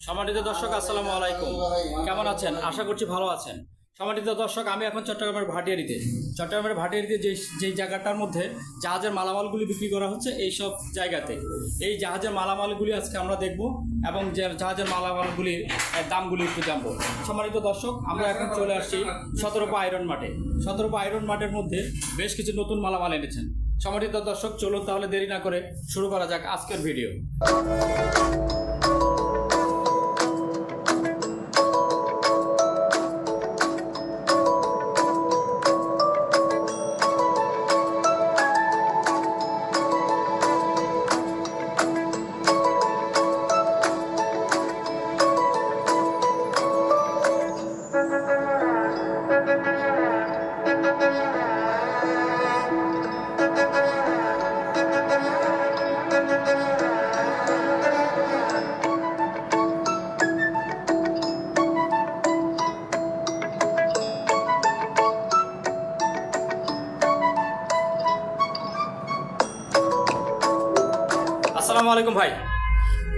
সম্মানিত দর্শক, আসসালামু আলাইকুম। কেমন আছেন? আশা করছি ভালো আছেন। সম্মানিত দর্শক, আমি এখন চট্টগ্রামের ভাটিয়ারিতে। চট্টগ্রামের ভাটিয়ারিতে যে যেই জায়গাটার মধ্যে জাহাজের মালামালগুলি বিক্রি করা হচ্ছে এই সব জায়গাতে। এই জাহাজের মালামালগুলি আজকে আমরা দেখব এবং যে জাহাজের মালামালগুলির দামগুলি একটু জানব। সম্মানিত দর্শক, আমরা এখন চলে আসছি সতেরোপা আয়রন মাঠে। সতেরোপা আয়রন মাঠের মধ্যে বেশ কিছু নতুন মালামাল এনেছেন। সম্মানিত দর্শক, চলুন তাহলে দেরি না করে শুরু করা যাক আজকের ভিডিও।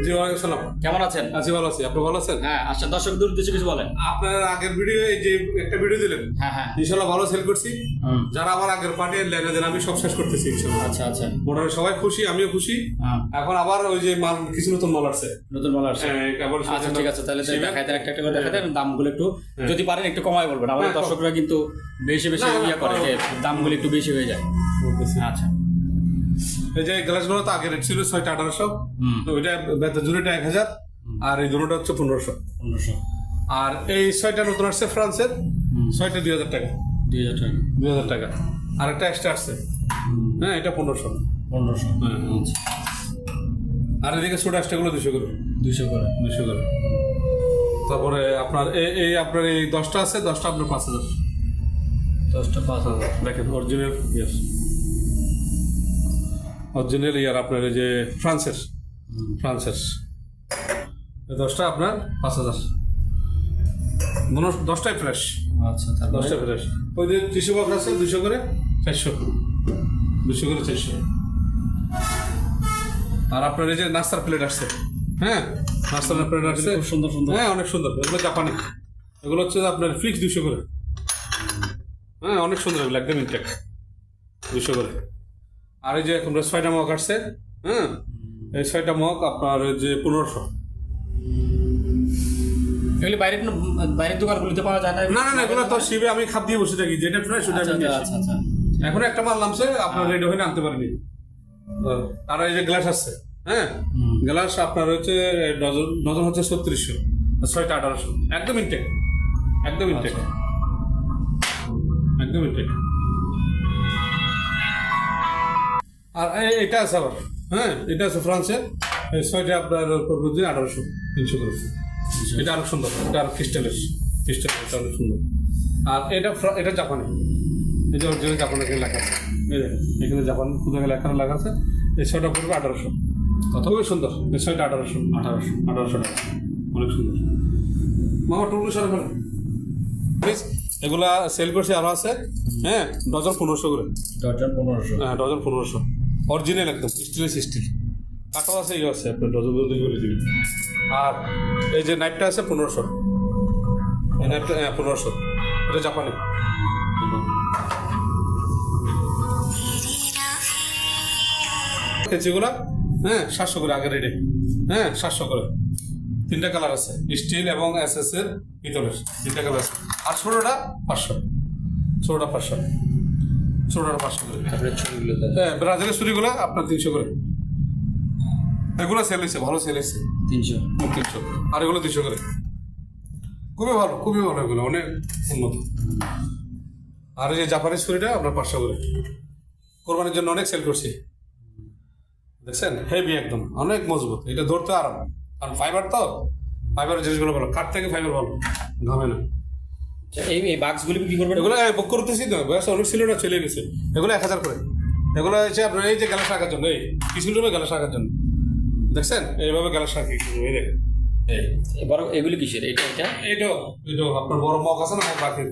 জি ওয়ালাইকুম সালাম। কেমন আছেন? আছি ভালো আছি। আপনি ভালো আছেন? হ্যাঁ আচ্ছা দর্শক দূর দেশে কিছু বলেন। আপনার আগের ভিডিও এই যে একটা ভিডিও দিলেন হ্যাঁ হ্যাঁ। ভালো সেল করছি। যারা আমার আগের পার্টি লেনে দেন আমি সব শেষ করতেছি আচ্ছা আচ্ছা। মোটামুটি সবাই খুশি আমিও খুশি। হ্যাঁ। এখন আবার ওই যে মাল কিছু নতুন মাল আসছে। নতুন মাল আসছে। হ্যাঁ, আচ্ছা ঠিক আছে তাহলে দেখাই দেন একটা একটা করে দেখাই দেন দামগুলো একটু যদি পারেন একটু কমাই বলবেন। আমাদের হ্যাঁ, দর্শকরা কিন্তু বেশি বেশি ইয়ে করে যে দামগুলো একটু বেশি হয়ে যায়। আচ্ছা। এই যে গ্লাসগুলো তো আগে রেট ছিল ছয়টা আঠারোশো। হুম। তো ওইটা বেতা জুড়িটা এক হাজার আর এই দুটোটা হচ্ছে পনেরোশো। পনেরোশো। আর এই ছয়টা নতুন আসছে ফ্রান্সের ছয়টা দুই হাজার টাকা। দুই হাজার টাকা। দুই হাজার টাকা। আর একটা এক্সট্রা আসছে। হ্যাঁ এটা পনেরোশো। পনেরোশো। হ্যাঁ আচ্ছা। আর এদিকে সোডা আসটাগুলো দুশো করে। দুশো করে। দুশো করে। তারপরে আপনার এই আপনার এই দশটা আছে দশটা আপনার পাঁচ হাজার। দশটা পাঁচ হাজার। দেখেন অরিজিনাল ইয়ার অরিজিনাল ইয়ার আপনার এই যে ফ্রান্সের ফ্রান্সের। দশটা আপনার পাঁচ হাজার। দশটাই ফ্রেশ আচ্ছা তারপরে দশটা ফ্রেশ ওই যে টিস্যু বক্স আছে দুশো করে চারশো। দুশো করে চারশো। আর আপনার এই যে নাস্তার প্লেট আসছে। হ্যাঁ নাস্তার প্লেট আসছে। খুব সুন্দর সুন্দর। হ্যাঁ অনেক সুন্দর। এগুলো জাপানি। এগুলো হচ্ছে আপনার ফিক্স দুশো করে। হ্যাঁ অনেক সুন্দর এগুলো একদম ইনটেক দুশো করে। আর এই যে আমরা ছয়টা মগ আসছে হ্যাঁ? এই ছয়টা মগ আপনার যে পনেরোশো। এগুলি বাইরের বাইরের দোকানগুলিতে পাওয়া যায় না? না না না এগুলো তো শিবে আমি খাপ দিয়ে বসে থাকি যেটা ফ্রেশ ওটা আচ্ছা আমি আচ্ছা। আচ্ছা এখন একটা মাল নামছে আপনার রেডি হয়ে আনতে পারেনি। আর এই যে গ্লাস হ্যাঁ? গ্লাস আপনার হচ্ছে ডজন ডজন হচ্ছে ছত্রিশশো ছয়টা আঠারোশো। একদম ইনটেক একদম ইনটেক। একদম ইনটেক আর এটা আছে আবার। হ্যাঁ এটা আছে ফ্রান্সের। এই ছয়টা আপনার পড়বে যে আঠারোশো তিনশো করে এটা আরও সুন্দর। এটা আরও ক্রিস্টালের ক্রিস্টাল এটা অনেক সুন্দর। আর এটা এটা জাপানি। এই যে অরিজিনাল জাপানে এখানে লেখা আছে। এখানে জাপান কোথায় লেখা লেখা আছে। এই ছয়টা পড়বে আঠারোশো। কত? খুবই সুন্দর। এই ছয়টা আঠারোশো। আঠারোশো। আঠারোশো টাকা। অনেক সুন্দর। মামা টুকরো সরে ফেলেন। প্লিজ এগুলা সেল করছে আরও আছে। হ্যাঁ ডজন পনেরোশো করে। দশজন পনেরোশো। হ্যাঁ ডজন পনেরোশো। অরিজিনাল একদম স্টিলের স্টিল কাটাও আছে ইয়ে আছে আপনার ডজন ডজন করে দিবি আর এই যে নাইফটা আছে পনেরোশো। এই নাইফটা হ্যাঁ পনেরোশো। এটা জাপানি। কেজিগুলা হ্যাঁ সাতশো করে আগে রেডি হ্যাঁ সাতশো করে। তিনটা কালার আছে স্টিল এবং এস এস এর ভিতরের, তিনটা কালার আছে। আর ছোটোটা পাঁচশো। ছোটোটা পাঁচশো। ছোটোটা পাঁচশো করে হ্যাঁ ব্রাজিলের ছুরিগুলো আপনার তিনশো করে। এগুলো সেল হয়েছে ভালো সেল হয়েছে। তিনশো। তিনশো। আর এগুলো দুশো করে। খুবই ভালো খুবই ভালো এগুলো অনেক উন্নত। আর এই যে জাপানিজ ছুরিটা আপনার পাঁচশো করে। কোরবানির জন্য অনেক সেল করছি। দেখছেন? হেভি একদম অনেক মজবুত। এটা ধরতে আরাম। কারণ ফাইবার তো? ফাইবারের জিনিসগুলো ভালো। কাঠ থেকে ফাইবার ভালো। ঘামে না। এই এই বাক্সগুলি বিক্রি করবেন? এগুলো বুক করতেছি তো বয়স অনেক ছিল না চলে গেছে। এগুলো এক হাজার করে। এগুলো হচ্ছে আপনার এই যে গ্যালাস রাখার জন্য এই কিছু রুমে গ্যালাস রাখার জন্য। দেখছেন? এইভাবে গ্যালাস রাখি এই দেখেন। এই বড় এগুলি কিসের? এটা এটা? এইটাও এইটাও আপনার বড় মগ আছে না রাখি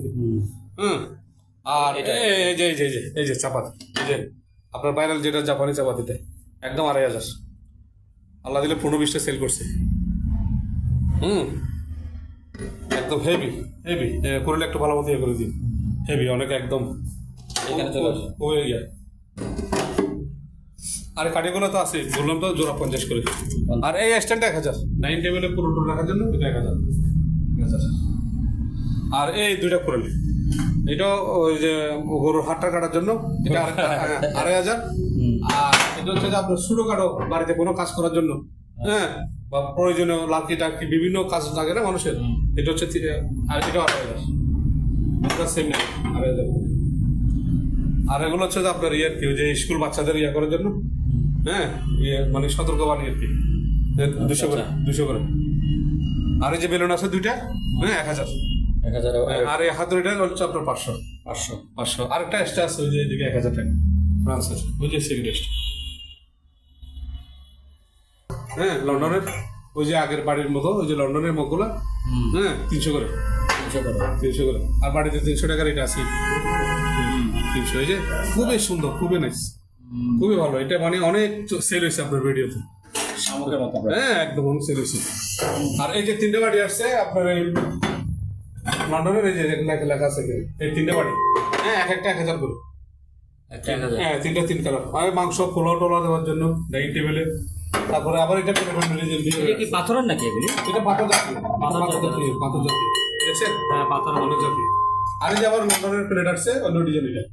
হুম। আর এটা? যে এই যে এই যে এই যে চাপাতি এই যে আপনার ভাইরাল যেটা জাপানি চাপাতিতে একদম আড়াই হাজার। আল্লাহ দিলে পনেরো বিশটা সেল করছে। হুম? একদম হেভি হেভি করলে একটু ভালো মতো ইয়ে করে দিন। হেভি অনেক একদম। এখানে চলে আসো। হয়ে আর কাঠিগুলো তো আছে বললাম তো জোড়া পঞ্চাশ করে। আর এই স্ট্যান্ডটা এক হাজার। নাইন টেবিলে পুরো টুর রাখার জন্য এটা এক হাজার। আর এই দুইটা করে নিন এটা ওই যে গরুর হাটটা কাটার জন্য এটা আড়াই- হ্যাঁ, হাজার। আর এটা হচ্ছে যে আপনার ছোটো কাটো বাড়িতে কোনো কাজ করার জন্য। হ্যাঁ। বা প্রয়োজনীয় লাকি টাকি বিভিন্ন কাজ লাগে না মানুষের? এটা হচ্ছে আর এটা আড়াই হাজার। এটা সেম আড়াই হাজার আর এগুলো হচ্ছে যে আপনার ইয়ে আর কি যে স্কুল বাচ্চাদের ইয়ে করার জন্য? হ্যাঁ ইয়ে মানে সতর্কবাণী আর কি। দুশো করে দুশো করে। আর এই যে বেলুন আছে দুইটা? হ্যাঁ এক হাজার। এক হাজার আর এই হাত হাতুড়িটা হচ্ছে আপনার পাঁচশো। পাঁচশো। পাঁচশো। আরেকটা এক্সট্রা আছে ওই যে এদিকে এক হাজার টাকা। ফ্রান্সের ওই যে সিগারেট হ্যাঁ লন্ডনের। ওই যে আগের বাড়ির মতো ওই যে লন্ডনের মগগুলা হ্যাঁ তিনশো করে। তিনশো করে। তিনশো করে। আর বাড়িতে তিনশো টাকার এটা আছে। তিনশো যে খুবই সুন্দর খুবই নাইস খুবই ভালো। এটা মানে অনেক সেল হয়েছে আপনার ভিডিওতে। হ্যাঁ একদম অনেক সেল হয়েছে। আর এই যে তিনটে বাড়ি আসছে আপনার এই লন্ডনের এই যে লেখা লেখা আছে এই তিনটে বাড়ি। হ্যাঁ এক একটা এক হাজার করে। হ্যাঁ তিনটা তিন কালার। আর মাংস পোলাও টোলাও দেওয়ার জন্য ডাইনিং টেবিলে। তারপরে আবার এটা করে ফ্যামিলি এটা কি পাথরের নাকি এগুলি? এটা পাথর জাতীয় পাথর পাথর জাতীয় পাথর জাতীয়। দেখছেন? হ্যাঁ পাথর অনেক জাতীয়। আর এই যে আবার লন্ডনের প্লেট আসছে অন্য ডিজাইন এটা।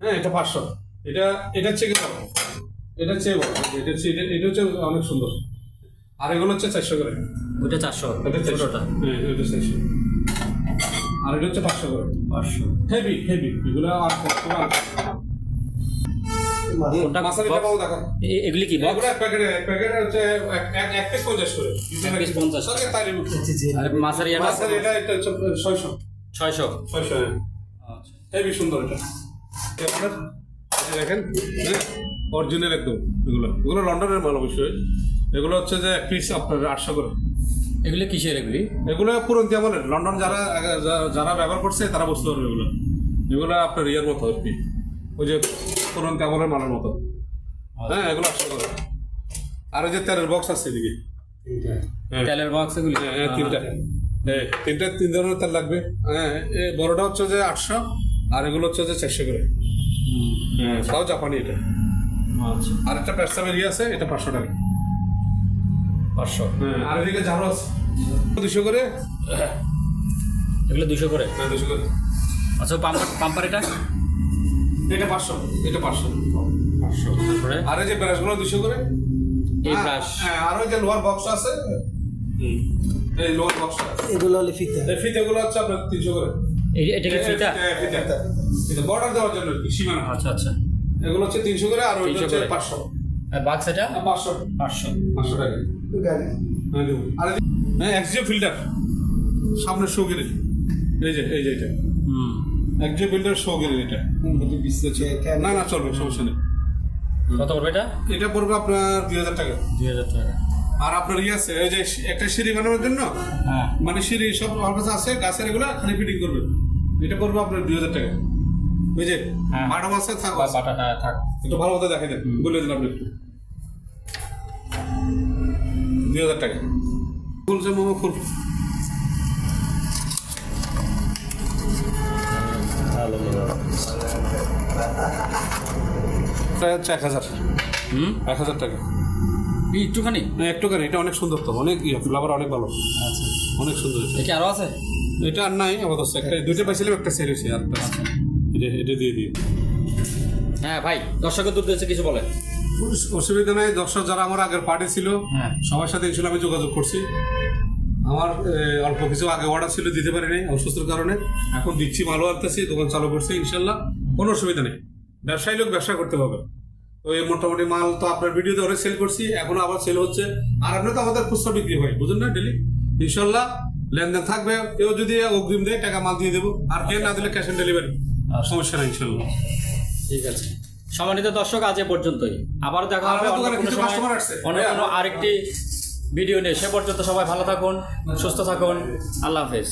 হ্যাঁ এটা পাঁচশো। এটা এটা হচ্ছে কি এটা হচ্ছে বড় এটা হচ্ছে এটা হচ্ছে অনেক সুন্দর। আর এগুলো হচ্ছে চারশো করে। ওইটা চারশো এটা ছোটোটা। হ্যাঁ এটা চারশো। আর এটা হচ্ছে পাঁচশো করে। পাঁচশো। হেভি হেভি এগুলো আর কত আর এগুলি কি বক্স এগুলো এক প্যাকেটে এক প্যাকেটে হচ্ছে এক এক এক পিস পঞ্চাশ করে। এক piece 50 সঙ্গে তাই আর মাছের ইয়াটা? মাছের এটা এটা হচ্ছে ছয়শো। ছয়শো? ছয়শো হ্যাঁ। হেভি সুন্দর এটা। দেখেন হ্যাঁ অরিজিনাল একদম এগুলো। এগুলো লন্ডনের মাল অবশ্যই। এগুলো হচ্ছে যে এক পিস আপনার আটশো করে। এগুলি কিসের এগুলি? এগুলো পুরন্তি আমলের লন্ডন যারা যারা ব্যবহার করছে তারা বুঝতে পারবে এগুলো। এগুলো আপনার ইয়ের মতো আর কি। ওই যে পুরন্তি আমলের মালের মতো। হ্যাঁ এগুলো আটশো করে আর ওই যে তেলের বক্স আছে এদিকে। হ্যাঁ। তেলের বক্স এগুলি? হ্যাঁ, হ্যাঁ, তিনটা। হ্যাঁ তিনটা তিন ধরনের তেল লাগবে। হ্যাঁ বড়টা হচ্ছে যে আটশো আর এগুলো হচ্ছে যে চারশো করে। হ্যাঁ তাও জাপানি এটা। আচ্ছা। আর একটা পেস্তা বেরিয়ে আছে এটা পাঁচশো টাকা। পাঁচশো। হ্যাঁ আর এদিকে ঝাড়ু আছে। দুশো করে? এগুলো দুশো করে? হ্যাঁ দুশো করে। আচ্ছা পাম্পার পাম্পার এটা? এটা পাঁচশো এটা পাঁচশো। পাঁচশো। তারপরে? আর এই যে ব্রাশগুলো দুশো করে? এই হ্যাঁ, ব্রাশ। হ্যাঁ আর ওই যে লোহার বক্স আছে? হুম, এই লোহার বক্সটা এগুলো হলে ফিতা। এই ফিতেগুলো হচ্ছে আপনার তিনশো করে। এই এটা কি ফিতা? হ্যাঁ, ফিতা। ফিতা। বর্ডার দেওয়ার জন্য সীমানা। আচ্ছা আচ্ছা। এগুলো হচ্ছে তিনশো করে আর ওইটা 300 হচ্ছে পাঁচশো। আর বাক্স এটা? পাঁচশো। পাঁচশো। পাঁচশো টাকা। হ্যাঁ আর হ্যাঁ এক্সিও ফিল্টার সামনে শো গেলে এই যে এই যে এটা এক্সিও ফিল্টার শো গেলে এটা। না না চলবে সমস্যা নেই। কত পড়বে এটা? এটা পড়বে আপনার দুই হাজার টাকা। দুই হাজার টাকা। আর আপনার ইয়ে আছে এই যে একটা সিঁড়ি বানানোর জন্য? হ্যাঁ। মানে সিঁড়ি সব আমার কাছে আছে গাছের এগুলো খালি ফিটিং করবে। এটা পড়বে আপনার দুই হাজার টাকা। ওই যে হ্যাঁ। বাটা মাছে থাক হ্যাঁ থাক। একটু ভালো মতো দেখে দেন বলে দিলাম একটু। দুই হাজার টাকা। খুলছে মোমো খুল প্রায় হচ্ছে এক হাজার। হুম? এক হাজার টাকা। একটুখানি? না, একটুখানি এটা অনেক সুন্দর তো অনেক ইয়ে ফ্লাভার অনেক ভালো। আচ্ছা। অনেক সুন্দর এটা। দেখি আরও আছে? এটা আর নাই আমাদের একটা দুইটা পাইছিলাম একটা সেল হয়েছে আর। এটা এটা দিয়ে দিই। হ্যাঁ ভাই দর্শকের দূর দিয়েছে কিছু বলে অসুবিধা নাই দর্শক যারা আমার আগের পার্টি ছিল হ্যাঁ। সবার সাথে ইনশাল্লাহ আমি যোগাযোগ করছি। আমার অল্প কিছু আগে অর্ডার ছিল দিতে পারিনি অসুস্থতার কারণে। এখন দিচ্ছি ভালো আনতেছি দোকান চালু করছি ইনশাল্লাহ। কোনো অসুবিধা নেই। ব্যবসায়ী লোক ব্যবসা করতে হবে। তো এই মোটামুটি মাল তো আপনার ভিডিওতে অনেক সেল করছি এখন আবার সেল হচ্ছে। আর আপনি তো আমাদের খুচরা বিক্রি হয় বুঝলেন না ডেলি ইনশাল্লাহ লেনদেন থাকবে। কেউ যদি অগ্রিম দেয় টাকা মাল দিয়ে দেবো। আর কেউ না দিলে ক্যাশ অন ডেলিভারি সমস্যা নেই ইনশাল্লাহ। ঠিক আছে। সম্মানিত দর্শক আজ এ পর্যন্তই। আবার দেখা হবে অন্য। কোনো আরেকটি ভিডিও নিয়ে সে পর্যন্ত সবাই ভালো থাকুন সুস্থ থাকুন। আল্লাহ হাফেজ।